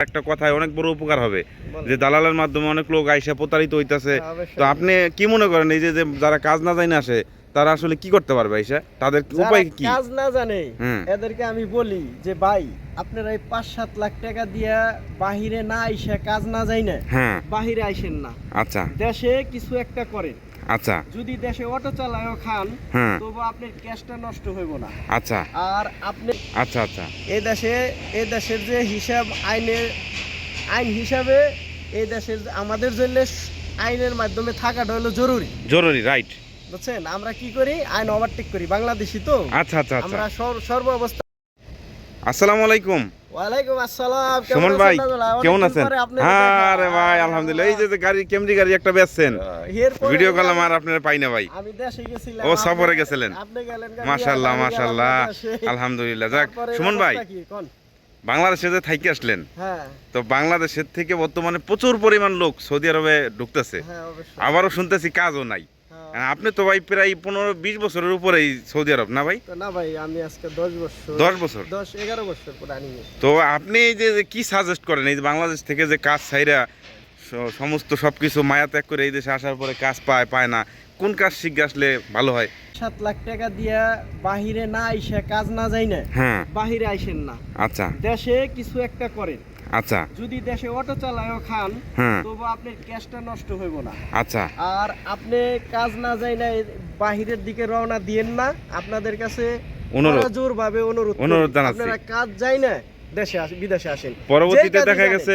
একটা কথায় অনেক বড় উপকার হবে। যে দালালের মাধ্যমে অনেক লোক আইসা প্রতারিত হইতাছে। হ্যাঁ, তো আপনি কি মনে করেন এই যে যারা কাজ না জানে আসে তারা আসলে কি করতে পারবে আইসা? তাদের উপায় কি? কাজ না জানে এদেরকে আমি বলি যে ভাই আপনারা এই পাঁচ সাত লাখ টাকা দিয়া বাহিরে না আইসা কাজ না যাই না হ্যাঁ। বাহিরে আইসেন না। আচ্ছা। দেশে কিছু একটা করেন। আচ্ছা। যদি দেশে অটো চালায়ও খান হ্যাঁ। তবু আপনার ক্যাশটা নষ্ট হইব না। আচ্ছা। আর আপনি আচ্ছা আচ্ছা। এই দেশে এই দেশের যে হিসাব আইনের আইন হিসাবে এই দেশের আমাদের জন্য আইনের মাধ্যমে থাকাটা হলো জরুরি। জরুরি রাইট বুঝছেন? আমরা কি করি? আইন ওভারটেক করি। বাংলাদেশি তো? আচ্ছা আচ্ছা আচ্ছা। আমরা সর- সর্ব অবস্থা আসসালামু আলাইকুম। ওয়ালাইকুম আসসালাম সুমন ভাই কেমন আছেন? পরে আপনাকে হ্যাঁ। আরে ভাই আলহামদুলিল্লাহ। এই যে গাড়ি কেমরি গাড়ি একটা বেচছেন? ভিডিও আর আপনারা পাই না ভাই। আমি দেশে গেছিলাম ও, সফরে আপনি- গেছিলেন? আপনি গেলেন। আলহামদুলিল্লাহ। যাক সুমন ভাই? বাংলাদেশে যে থাইকে আসলেন হ্যাঁ। তো বাংলাদেশের থেকে বর্তমানে প্রচুর পরিমাণ লোক সৌদি আরবে ঢুকতেছে। হ্যাঁ আবারও শুনতেছি কাজও নাই। আপনি তো ভাই প্রায় পনেরো বিশ বছরের উপরেই সৌদি আরব না ভাই? না ভাই আমি আজকে দশ বছর দশ বছর? দশ এগারো বছর পরে আনি তো আপনি এই যে কি সাজেস্ট করেন? এই যে বাংলাদেশ থেকে যে কাজ ছাইরা সমস্ত সবকিছু মায়া ত্যাগ করে এই দেশে আসার পরে কাজ পায় পায় না কোন কাজ শিখে আসলে ভালো হয়? সাত লাখ টাকা দিয়া বাহিরে না আইসা কাজ না যাই না। হ্যাঁ। বাহিরে আইসেন না। আচ্ছা। দেশে কিছু একটা করেন। আচ্ছা। যদি দেশে অটো চালায়ও খান হ্যাঁ। তবু আপনার ক্যাশটা নষ্ট হইব না। আচ্ছা। আর আপনি কাজ না যাই না বাহিরের দিকে রওনা দিয়েন না আপনাদের কাছে অনুরোধ। জোরভাবে অনুরোধ। অনুরোধ জানাচ্ছি। আপনারা কাজ যাই না দেশে বিদেশে আসেন। পরবর্তীতে দেখা গেছে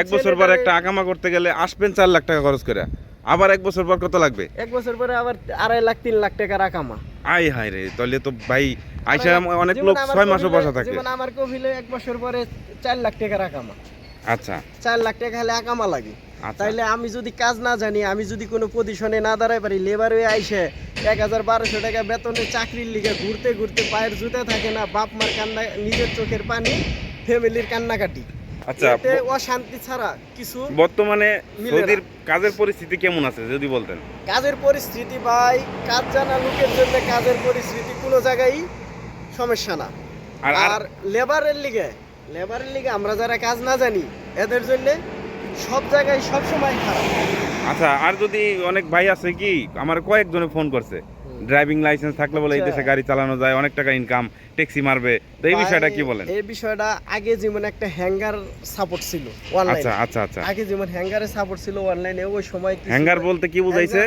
এক বছর পর একটা আগামা করতে গেলে আসবেন চার লাখ টাকা খরচ করে। আবার এক বছর পর কত লাগবে? এক বছর পরে আবার আড়াই লাখ তিন লাখ টাকা রাখামা। আই হাই রে তাহলে তো ভাই আইসা অনেক লোক ছয় মাসও বসা থাকে। যেমন আমার কফিলে এক বছর পরে চার লাখ টাকা রাখামা। আচ্ছা। চার লাখ টাকা হলে আকামা লাগে। আচ্ছা। তাইলে আমি যদি কাজ না জানি আমি যদি কোনো পজিশনে না দাঁড়াই পারি লেবার হয়ে আইসে এক হাজার বারোশো টাকা বেতনে চাকরির লিগে ঘুরতে ঘুরতে পায়ের জুতা থাকে না বাপ মার কান্না নিজের চোখের পানি ফ্যামিলির কান্নাকাটি। আচ্ছা অশান্তি ছাড়া কিছু বর্তমানে সৌদির কাজের পরিস্থিতি কেমন আছে যদি বলতেন? কাজের পরিস্থিতি ভাই কাজ জানা লোকের জন্য কাজের পরিস্থিতি কোনো জায়গায় সমস্যা না। আর লেবারের লিগে লেবারের লিগে আমরা যারা কাজ না জানি এদের জন্য সব জায়গায় সব সময় খারাপ। আচ্ছা আর যদি অনেক ভাই আছে কি আমার কয়েকজনে ফোন করছে ড্রাইভিং লাইসেন্স থাকলে বলে এই আচ্ছা। দেশে গাড়ি চালানো যায় অনেক টাকা ইনকাম ট্যাক্সি মারবে। তো এই বিষয়টা কি বলেন? এই বিষয়টা আগে যেমন একটা হ্যাঙ্গার সাপোর্ট ছিল অনলাইনে আচ্ছা আচ্ছা আচ্ছা। আগে যেমন হ্যাঙ্গারের সাপোর্ট ছিল অনলাইনে ওই সময় হ্যাঙ্গার বলতে কি বুঝাইছে?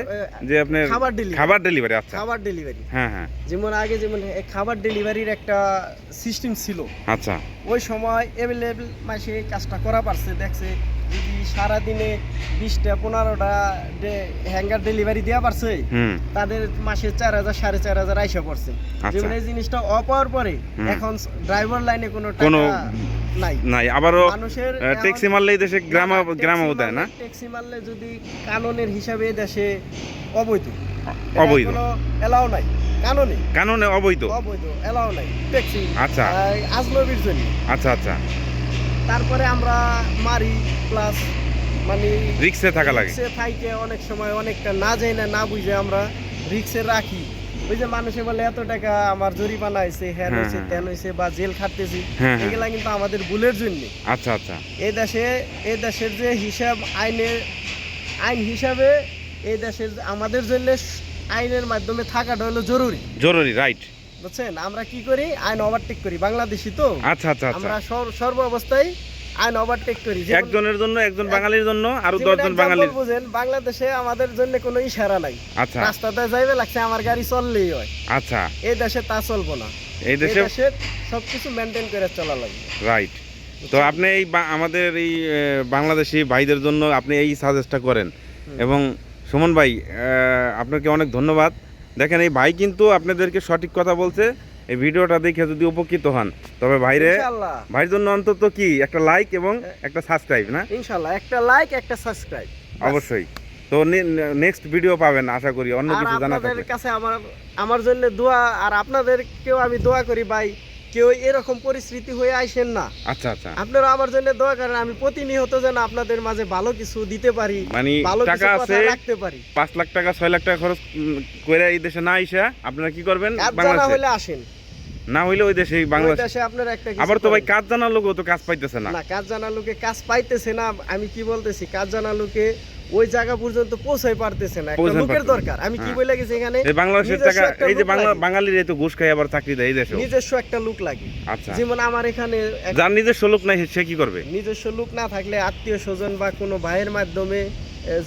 যে আপনি খাবার ডেলিভারি খাবার ডেলিভারি আচ্ছা। খাবার ডেলিভারি হ্যাঁ হ্যাঁ। যেমন আগে যেমন খাবার ডেলিভারির একটা সিস্টেম ছিল। আচ্ছা। ওই সময় অ্যাভেলেবেল মাসে কাজটা করা পারছে দেখছে যদি সারাদিনে বিশটা পনেরোটা হ্যাঙ্গার ডেলিভারি দেওয়া পারছে তাদের মাসে চার হাজার সাড়ে চার হাজার আইসা পড়ছে। আচ্ছা। যেমন এই জিনিসটা অপাওয়ার পরে এখন ড্রাইভার লাইনে কোনো কোনো- টাকা নাই। নাই আবারও মানুষের ট্যাক্সি মারলে এই দেশে গ্রাম গ্রামও দেয় না? ট্যাক্সি মারলে যদি কানুনের হিসাবে দেশে অবৈধ। অবৈধ। এলাও নাই। কানুনে। কানুনে অবৈধ? অবৈধ এলাও নাই। ট্যাক্সি আচ্ছা। আজনবীর জন্য। আচ্ছা আচ্ছা। তারপরে আমরা মারি প্লাস মানে রিক্সে থাকা লাগে। রিক্সে থাইকে অনেক সময় অনেকটা না যাই না না বুঝে আমরা রিক্সে রাখি। ওই যে মানুষে বলে এত টাকা আমার জরিমানা হয়েছে হ্যান হ্যাঁ, হয়েছে হ্যাঁ। তেন হয়েছে বা জেল খাটতেছি হ্যাঁ, হ্যাঁ। এগুলা কিন্তু আমাদের ভুলের জন্য। আচ্ছা আচ্ছা। এই দেশে এই দেশের যে হিসাব আইনের আইন হিসাবে এই দেশের আমাদের জন্য আইনের মাধ্যমে থাকাটা হলো জরুরি। জরুরি রাইট বুঝছেন? আমরা কি করি? আইন ওভারটেক করি বাংলাদেশি তো। আচ্ছা আচ্ছা আচ্ছা। আমরা সর্ব অবস্থায় আইন ওভারটেক করি। একজনের জন্য একজন বাঙালির জন্য আরও দশজন বাঙালির। বুঝেন বাংলাদেশে আমাদের জন্য কোনো ইশারা নাই। আচ্ছা। রাস্তাতে যাইবে লাগছে আমার গাড়ি চললেই হয়। আচ্ছা। এই দেশে তা চলবো না। এই দেশে সবকিছু মেনটেন করে চলা লাগবে। রাইট তো আপনি এই আমাদের এই বাংলাদেশি ভাইদের জন্য আপনি এই সাজেস্টটা করেন। এবং সুমন ভাই আপনাকে অনেক ধন্যবাদ। দেখেন এই ভাই কিন্তু আপনাদেরকে সঠিক কথা বলছে। এই ভিডিওটা দেখে যদি উপকৃত হন তবে ভাইরে ভাইয়ের জন্য অন্তত কি একটা লাইক এবং একটা সাবস্ক্রাইব না? ইনশাআল্লাহ একটা লাইক একটা সাবস্ক্রাইব অবশ্যই। তো নেক্সট ভিডিও পাবেন আশা করি। অন্য কিছু জানা আপনাদের কাছে আমার আমার জন্য দোয়া আর আপনাদেরকেও আমি দোয়া করি ভাই। কেউ এরকম পরিস্থিতি হয়ে আইসেন না। আচ্ছা আচ্ছা। আপনারা আমার জন্য দোয়া করেন আমি প্রতিনিয়ত যেন আপনাদের মাঝে ভালো কিছু দিতে পারি মানে ভালো টাকা আছে রাখতে পারি। পাঁচ লাখ টাকা ছয় লাখ টাকা খরচ করে এই দেশে না আইসা আপনারা কি করবেন? বাংলাদেশে? হলে আসেন। না হইলে ওই দেশে বাংলাদেশ দেশে আপনার একটা আবার তো ভাই কাজ জানার লোকও তো কাজ পাইতেছে না। না কাজ জানা লোকে কাজ পাইতেছে না আমি কি বলতেছি কাজ জানা লোকে ওই জায়গা পর্যন্ত পারতেছে না একটা লোকের দরকার। আমি কি হ্যাঁ। বলে গেছি এখানে? এই বাংলাদেশের টাকা এই যে বাঙালির তো ঘুষ খাই আবার চাকরি দেয় এই দেশেও নিজস্ব একটা লোক লাগে। আচ্ছা। যেমন আমার এখানে যার নিজস্ব লোক নাই সে কি করবে? নিজস্ব লোক না থাকলে আত্মীয় স্বজন বা কোনো ভাইয়ের মাধ্যমে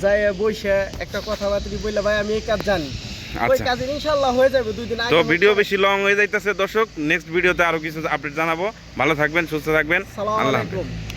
যায় বসে একটা কথাবার্তা বললে ভাই আমি এই কাজ জানি। ওই আচ্ছা কাজে ইনশাল্লাহ হয়ে যাবে দুই দিন আগে তো ভিডিও বেশি লং হয়ে যাইতেছে দর্শক নেক্সট ভিডিওতে আরও কিছু আপডেট জানাব। ভালো থাকবেন সুস্থ থাকবেন। আল্লাহ